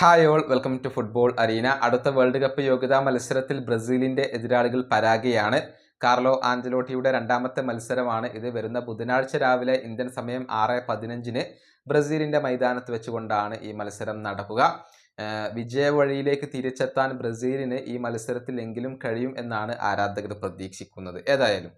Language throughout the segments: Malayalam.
Hi all welcome to football arena അടുത്ത വേൾഡ് കപ്പ് യോഗ്യതാ മത്സരത്തിൽ ബ്രസീലിന്റെ എതിരാളികൾ പരാഗയാണ്. കാർലോ ആഞ്ചലോട്ടിയുടെ രണ്ടാമത്തെ മത്സരമാണ് ഇത്. വരുന്ന ബുധനാഴ്ച രാവിലെ ഇന്ത്യൻ സമയം ആറ് പതിനഞ്ചിന് ബ്രസീലിന്റെ മൈതാനത്ത് വെച്ചുകൊണ്ടാണ് ഈ മത്സരം നടക്കുക. വിജയ വഴിയിലേക്ക് തിരിച്ചെത്താൻ ബ്രസീലിന് ഈ മത്സരത്തിലെങ്കിലും കഴിയും എന്നാണ് ആരാധകർ പ്രതീക്ഷിക്കുന്നത്. ഏതായാലും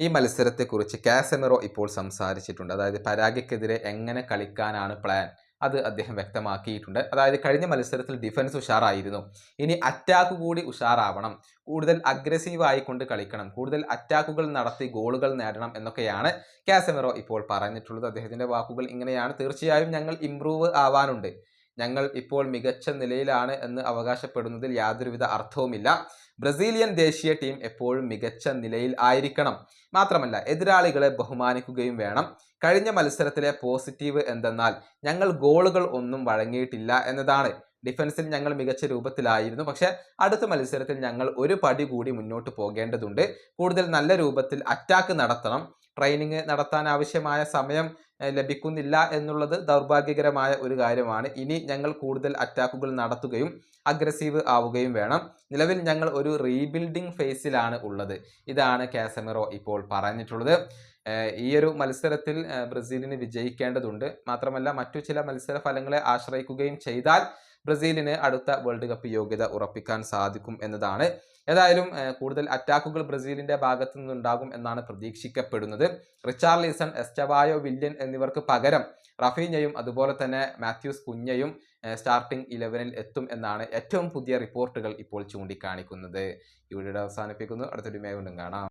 ഈ മത്സരത്തെക്കുറിച്ച് കാസെമെറോ ഇപ്പോൾ സംസാരിച്ചിട്ടുണ്ട്. അതായത് പരാഗയ്ക്കെതിരെ എങ്ങനെ കളിക്കാനാണ് പ്ലാൻ അത് അദ്ദേഹം വ്യക്തമാക്കിയിട്ടുണ്ട്. അതായത് കഴിഞ്ഞ മത്സരത്തിൽ ഡിഫൻസ് ഉഷാറായിരുന്നു. ഇനി അറ്റാക്ക് കൂടി ഉഷാറാവണം. കൂടുതൽ അഗ്രസീവ് ആയിക്കൊണ്ട് കളിക്കണം. കൂടുതൽ അറ്റാക്കുകൾ നടത്തി ഗോളുകൾ നേടണം എന്നൊക്കെയാണ് കാസമെറോ ഇപ്പോൾ പറഞ്ഞിട്ടുള്ളത്. അദ്ദേഹത്തിന്റെ വാക്കുകൾ ഇങ്ങനെയാണ്. തീർച്ചയായും ഞങ്ങൾ ഇംപ്രൂവ് ആവാനുണ്ട്. ഞങ്ങൾ ഇപ്പോൾ മികച്ച നിലയിലാണ് എന്ന് അവകാശപ്പെടുന്നതിൽ യാതൊരുവിധ അർത്ഥവുമില്ല. ബ്രസീലിയൻ ദേശീയ ടീം എപ്പോഴും മികച്ച നിലയിൽ ആയിരിക്കണം. മാത്രമല്ല എതിരാളികളെ ബഹുമാനിക്കുകയും വേണം. കഴിഞ്ഞ മത്സരത്തിലെ പോസിറ്റീവ് എന്തെന്നാൽ ഞങ്ങൾ ഗോളുകൾ ഒന്നും വഴങ്ങിയിട്ടില്ല എന്നതാണ്. ഡിഫൻസിൽ ഞങ്ങൾ മികച്ച രൂപത്തിലായിരുന്നു. പക്ഷേ അടുത്ത മത്സരത്തിൽ ഞങ്ങൾ ഒരു പടി കൂടി മുന്നോട്ട് പോകേണ്ടതുണ്ട്. കൂടുതൽ നല്ല രൂപത്തിൽ അറ്റാക്ക് നടത്തണം. ട്രെയിനിങ് നടത്താൻ ആവശ്യമായ സമയം ലഭിക്കുന്നില്ല എന്നുള്ളത് ദൗർഭാഗ്യകരമായ ഒരു കാര്യമാണ്. ഇനി ഞങ്ങൾ കൂടുതൽ അറ്റാക്കുകൾ നടത്തുകയും അഗ്രസീവ് ആവുകയും വേണം. നിലവിൽ ഞങ്ങൾ ഒരു റീബിൽഡിംഗ് ഫേസിലാണ് ഉള്ളത്. ഇതാണ് കാസമിറോ ഇപ്പോൾ പറഞ്ഞിട്ടുള്ളത്. ഈ ഒരു മത്സരത്തിൽ ബ്രസീലിന് വിജയിക്കേണ്ടതുണ്ട്. മാത്രമല്ല മറ്റു ചില മത്സര ഫലങ്ങളെ ആശ്രയിക്കുകയും ചെയ്താൽ ബ്രസീലിന് അടുത്ത വേൾഡ് കപ്പ് യോഗ്യത ഉറപ്പിക്കാൻ സാധിക്കും എന്നതാണ്. ഏതായാലും കൂടുതൽ അറ്റാക്കുകൾ ബ്രസീലിന്റെ ഭാഗത്തു നിന്നുണ്ടാകും എന്നാണ് പ്രതീക്ഷിക്കപ്പെടുന്നത്. റിച്ചാർലിസൺ എസ്റ്റവായോ വില്യൻ എന്നിവർക്ക് പകരം റഫീഞ്ഞയും അതുപോലെ തന്നെ മാത്യൂസ് കുഞ്ഞയും സ്റ്റാർട്ടിംഗ് ഇലവനിൽ എത്തും എന്നാണ് ഏറ്റവും പുതിയ റിപ്പോർട്ടുകൾ ഇപ്പോൾ ചൂണ്ടിക്കാണിക്കുന്നത്. വീഡിയോ അവസാനിപ്പിക്കുന്നു. അടുത്തൊരു മേ കാണാം.